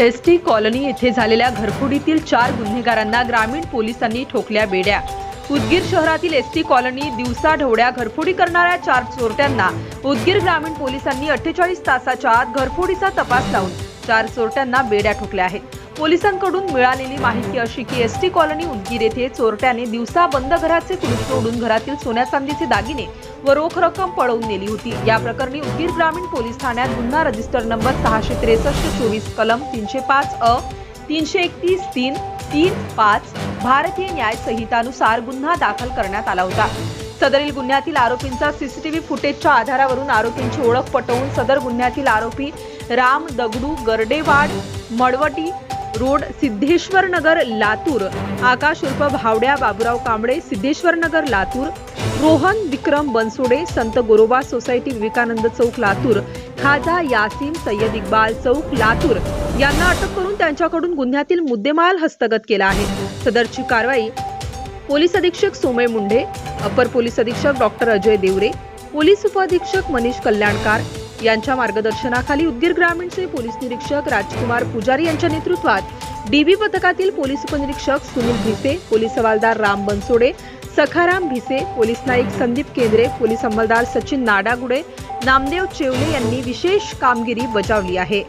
S T colony येथे झालेल्या घरफोडीतील चार गुन्हेगारांना ग्रामीण पोलिसांनी ठोकल्या बेड्या. उदगीर शहरातील एस टी कॉलनी दिवसाढवड्या घरफोडी करणाऱ्या चार चोरट्यांना उदगीर ग्रामीण पोलिसांनी अठ्ठेचाळीस तासाच्या आत घरफोडीचा तपास लावून चार चोरट्यांना बेड्या ठोकल्या आहेत. पोलिसांकडून मिळालेली माहिती अशी की एस टी कॉलनी उदगीर येथे चोरट्याने दिवसा बंद घराचे कुलूप तोडून घरातील सोन्या चांदीचे दागिने व रोख रक्कम पळवून नेली होती. या प्रकरणी उदगीर ग्रामीण पोलीस ठाण्यात गुन्हा रजिस्टर नंबर सहाशे त्रेसष्ट चोवीस कलम तीनशे पाच अ तीनशे एकतीस तीन तीन पाच भारतीय न्याय संहितानुसार गुन्हा दाखल करण्यात आला होता. सदरील गुन्ह्यातील आरोपींचा सीसीटीव्ही फुटेजच्या आधारावरून आरोपींची ओळख पटवून सदर गुन्ह्यातील आरोपी राम दगडू गर्डेवाड मडवटी रोड सिद्धेश्वर नगर लातूर. आकाश उर्फ भावड्या बाबुराव कांबळे सिद्धेश्वर नगर लातूर. रोहन विक्रम बनसोडे संत गोरोबा सोसायटी विवेकानंद चौक लातूर. खाजा यासीन सय्यद इक्बाल चौक लातूर. यांना अटक करून त्यांच्याकडून गुन्ह्यातील मुद्देमाल हस्तगत केला आहे. सदरची कारवाई पोलीस अधीक्षक सोमय मुंढे अपर पोलीस अधीक्षक डॉक्टर अजय देवरे पोलीस उपअधीक्षक मनीष कल्याणकार यांच्या मार्गदर्शनाखाली उदगीर ग्रामीणचे पोलीस निरीक्षक राजकुमार पुजारी यांच्या नेतृत्वात डीबी पथकातील पोलीस उपनिरीक्षक सुनील भिसे पोलीस हवालदार राम बनसोडे सखाराम भिसे पोलीस नाईक संदीप केंद्रे पोलीस अंमलदार सचिन नाडागुडे नामदेव चेवले यांनी विशेष कामगिरी बजावली आहे.